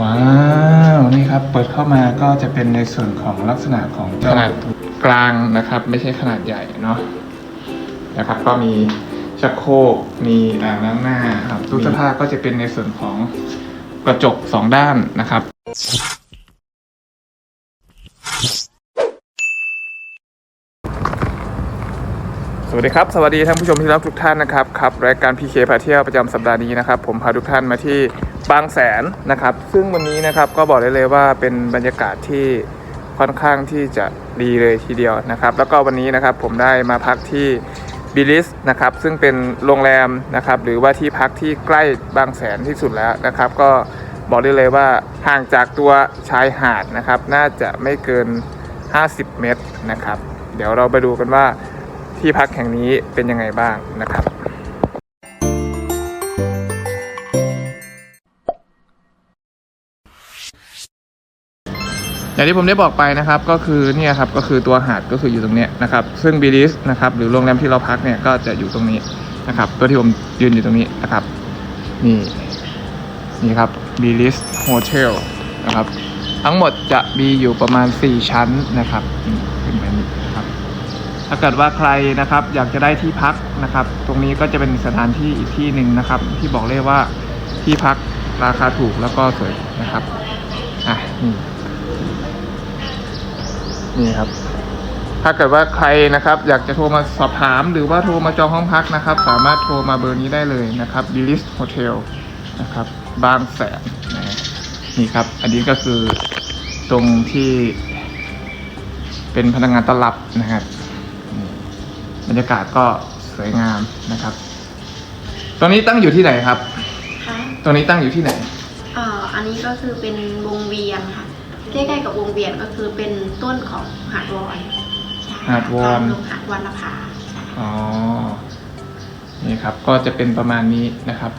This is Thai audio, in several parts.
ว้าวนี่ครับเปิดเข้ามาก็จะเป็นในส่วนของลักษณะของขนาดกลางนะครับ ไม่ใช่ขนาดใหญ่เนาะนะครับ ก็มีชักโครกมีอ่างล้างหน้าครับตู้เสื้อผ้าก็จะเป็นในส่วนของกระจกสองด้านนะครับ สวัสดีครับ สวัสดีท่านผู้ชมที่รักทุกท่านนะครับครับรายการ PK พาเที่ยวประจำสัปดาห์นี้นะครับผมพาทุกท่านมาที่บางแสนนะครับ ซึ่งวันนี้นะครับก็บอกได้เลยว่าเป็นบรรยากาศที่ค่อนข้างที่จะดีเลยทีเดียวนะครับ แล้วก็วันนี้นะครับผมได้มาพักที่บิลิสนะครับซึ่งเป็นโรงแรมนะครับหรือว่าที่พักที่ใกล้บางแสนที่สุดแล้วนะครับ ก็บอกได้เลยว่าห่างจากตัวชายหาดนะครับ น่าจะไม่เกิน 50 เมตรนะครับ เดี๋ยวเราไปดูกันว่า ที่พักแห่งนี้เป็นยังไงบ้างนะครับ อย่างที่ผมได้บอกไปนะครับก็คือเนี่ยครับก็คือตัวหาดก็คืออยู่ตรงเนี้ยนะครับ ซึ่งบีลิสนะครับหรือโรงแรมที่เราพักเนี่ยก็จะอยู่ตรงนี้นะครับ ตัวที่ผมยืนอยู่ตรงนี้นะครับนี่นี่ครับบีลิสโฮเทลนะครับ ทั้งหมดจะมีอยู่ประมาณ 4 ชั้นนะครับนี่ขึ้นไปนี่นะครับ ถ้าเกิดว่าใครนะครับอยากจะได้ที่พักนะครับ ตรงนี้ก็จะเป็นสถานที่อีกที่หนึ่งนะครับ ที่บอกเลยว่าที่พักราคาถูกแล้วก็สวยนะครับอะนี่นี่ครับ ถ้าเกิดว่าใครนะครับ อยากจะโทรมาสอบถาม หรือว่าโทรมาจองห้องพักนะครับ สามารถโทรมาเบอร์นี้ได้เลยนะครับ b i l i s Hotel นะครับ บางแสนนะนี่ครับ อันนี้ก็คือตรงที่เป็นพนักงานต้อนรับนะครับ บรรยากาศก็สวยงามนะครับ ตรงนี้ตั้งอยู่ที่ไหนครับค่ะตรงนี้ตั้งอยู่ที่ไหน เอ่ออันนี้ก็คือเป็นวงเวียนค่ะใกล้ๆกับวงเวียนก็คือเป็นต้นของหาดวอนใช่หาดวอน ลงหาดวอนละพาใช่อ๋อ นี่ครับ ก็จะเป็นประมาณนี้นะครับ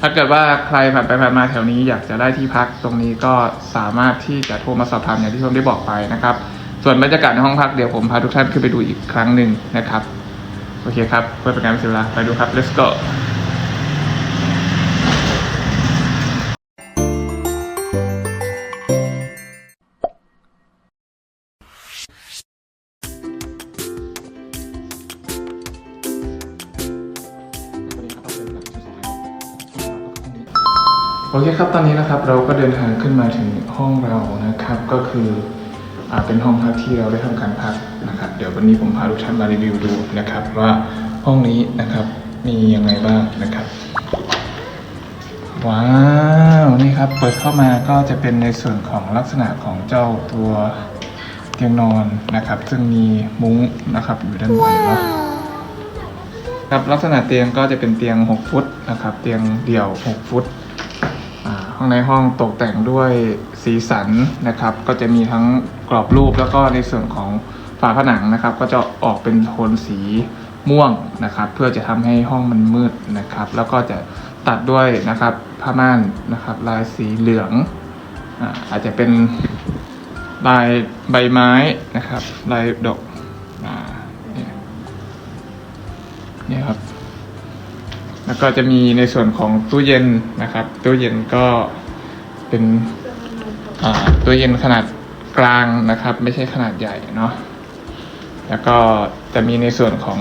ถ้าเกิดว่าใครผ่านไปผ่านมาแถวนี้อยากจะได้ที่พักตรงนี้ก็สามารถที่จะโทรมาสอบถามอย่างที่ผมได้บอกไปนะครับ ส่วนบรรยากาศในห้องพักเดี๋ยวผมพาทุกท่านขึ้นไปดูอีกครั้งหนึ่งนะครับ โอเคครับเพื่อเป็นการเสียเวลาไปดูครับ let's go โอเคครับ ตอนนี้นะครับเราก็เดินทางขึ้นมาถึงห้องเรานะครับ ก็คือ เป็นห้องพักที่เราได้ทำการพักนะครับ เดี๋ยววันนี้ผมพาทุกท่านมารีวิวดูนะครับ ว่าห้องนี้นะครับมียังไงบ้างนะครับ ว้าวนี่ครับเปิดเข้ามาก็จะเป็นในส่วนของลักษณะของเจ้าตัวเตียงนอนนะครับ ซึ่งมีมุ้งนะครับอยู่ด้านบนเนาะครับลักษณะเตียงก็จะเป็นเตียง 6 ฟุตนะครับ เตียงเดี่ยว 6 ฟุตอ่าห้องในห้องตกแต่งด้วย สีสันนะครับ ก็จะมีทั้งกรอบรูปแล้วก็ในส่วนของฝาผนังนะครับ ก็จะออกเป็นโทนสีม่วงนะครับ เพื่อจะทำให้ห้องมันมืดนะครับ แล้วก็จะตัดด้วยนะครับผ้าม่านนะครับ ลายสีเหลืองอาจจะเป็นลายใบไม้นะครับ ลายดอกอนี่ครับ แล้วก็จะมีในส่วนของตู้เย็นนะครับ ตู้เย็นก็เป็น ตู้เย็นขนาดกลางนะครับ ไม่ใช่ขนาดใหญ่เนาะแล้วก็จะมีในส่วนของ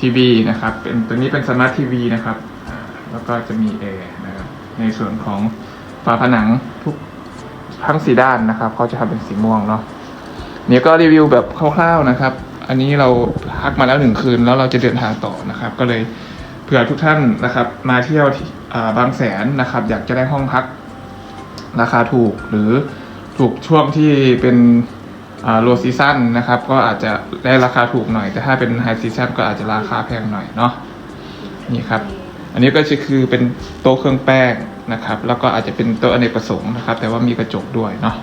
ทีวีนะครับ เป็นตัวนี้เป็นสมาร์ททีวีนะครับ แล้วก็จะมีแอร์นะครับ ในส่วนของฝาผนังทุกทั้งสีด้านนะครับเขาจะทำเป็นสีม่วงเนาะเนี่ยก็รีวิวแบบคร่าวๆนะครับ อันนี้เราพักมาแล้วหนึ่งคืน แล้วเราจะเดินทางต่อนะครับ ก็เลยเผื่อทุกท่านนะครับ มาเที่ยวบางแสนนะครับ อยากจะได้ห้องพัก ราคาถูกหรือถูกช่วงที่เป็นโลซีซั่นนะครับ ก็อาจจะได้ราคาถูกหน่อย แต่ถ้าเป็นไฮซีซั่นก็อาจจะราคาแพงหน่อยเนาะนี่ครับ อันนี้ก็จะคือเป็นโต๊ะเครื่องแป้งนะครับ แล้วก็อาจจะเป็นโต๊ะอเนกประสงค์นะครับ แต่ว่ามีกระจกด้วยเนาะ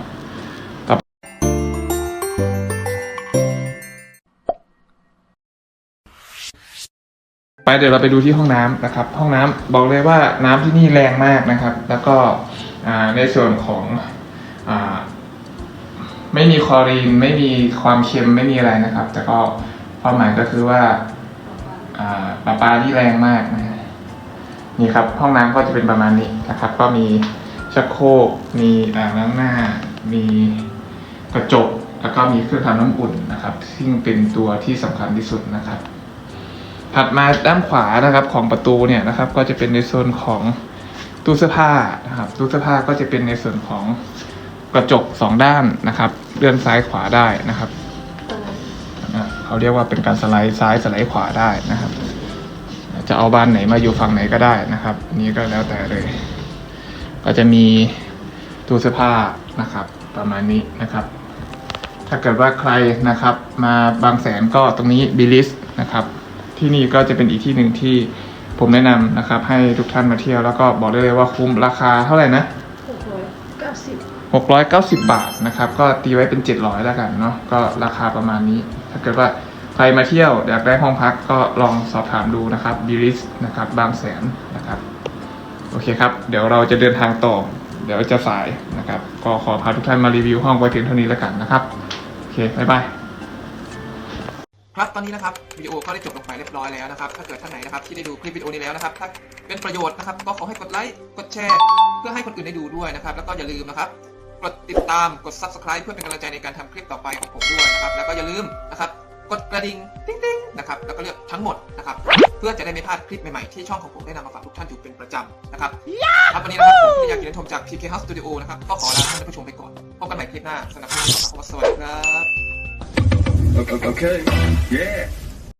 ไปเดี๋ยวเราไปดูที่ห้องน้ำนะครับ ห้องน้ำบอกเลยว่าน้ำที่นี่แรงมากนะครับ แล้วก็ ในส่วนของอไม่มีคลอรีน ไม่มีความเค็มไม่มีอะไรนะครับ แต่ก็ความหมายก็คือว่าปลาปลาที่แรงมากนะฮะนี่ครับห้องน้ำก็จะเป็นประมาณนี้นะครับ ก็มีชักโครกมีอ่างล้างหน้า มีกระจก แล้วก็มีเครื่องทำน้ำอุ่นนะครับ ซึ่งเป็นตัวที่สำคัญที่สุดนะครับ ถัดมาด้านขวานะครับของประตูเนี่ยนะครับ ก็จะเป็นในโซนของ ตู้เสื้อผ้านะครับตู้เสื้อผ้าก็จะเป็นในส่วนของกระจกสองด้านนะครับเลื่อนซ้ายขวาได้นะครับเขาเรียกว่าเป็นการสไลด์ซ้ายสไลด์ขวาได้นะครับ จะเอาบานไหนมาอยู่ฝั่งไหนก็ได้นะครับอันนี้ก็แล้วแต่เลย ก็จะมีตู้เสื้อผ้านะครับ ประมาณนี้นะครับ ถ้าเกิดว่าใครนะครับ มาบางแสนก็ตรงนี้บิลิสนะครับ ที่นี่ก็จะเป็นอีกที่หนึ่งที่ ผมแนะนำนะครับ ให้ทุกท่านมาเที่ยวแล้วก็บอกได้เลยว่าคุ้มราคาเท่าไหร่นะ690 บาทนะครับ ก็ตีไว้เป็น 700 แล้วกันเนาะก็ราคาประมาณนี้ ถ้าเกิดว่าใครมาเที่ยวอยากได้ห้องพักก็ลองสอบถามดูนะครับบิริสนะครับบางแสนนะครับ โอเคครับ เดี๋ยวเราจะเดินทางต่อ เดี๋ยวจะสายนะครับ ก็ขอพาทุกท่านมารีวิวห้องไว้เพียงเท่านี้แล้วกันนะครับ โอเค บ๊ายบาย ครับตอนนี้นะครับวิดีโอก็ได้จบลงไปเรียบร้อยแล้วนะครับถ้าเกิดท่านไหนนะครับที่ได้ดูคลิปวิดีโอนี้แล้วนะครับถ้าเป็นประโยชน์นะครับก็ขอให้กดไลค์กดแชร์ เพื่อให้คนอื่นได้ดูด้วยนะครับ แล้วก็อย่าลืมนะครับกดติดตามกด subscribe เพื่อเป็นกำลังใจในการทำคลิปต่อไปของผมด้วยนะครับแล้วก็อย่าลืมนะครับกดกระดิ่งติ๊งติ๊งนะครับแล้วก็เลือกทั้งหมดนะครับเพื่อจะได้ไม่พลาดคลิปใหม่ๆที่ช่องของผมได้นำมาฝากทุกท่านอยู่เป็นประจำนะครับครับวันนี้นะครับผมพิยากินชมจาก PK House Studio นะครับก็ขอลาท่านผู้ชมไปก่อนพบกันใหม่คลิปหน้าสำหรับวันนี้ขอบคุณสวัสดีครับ Okay. Okay. Yeah.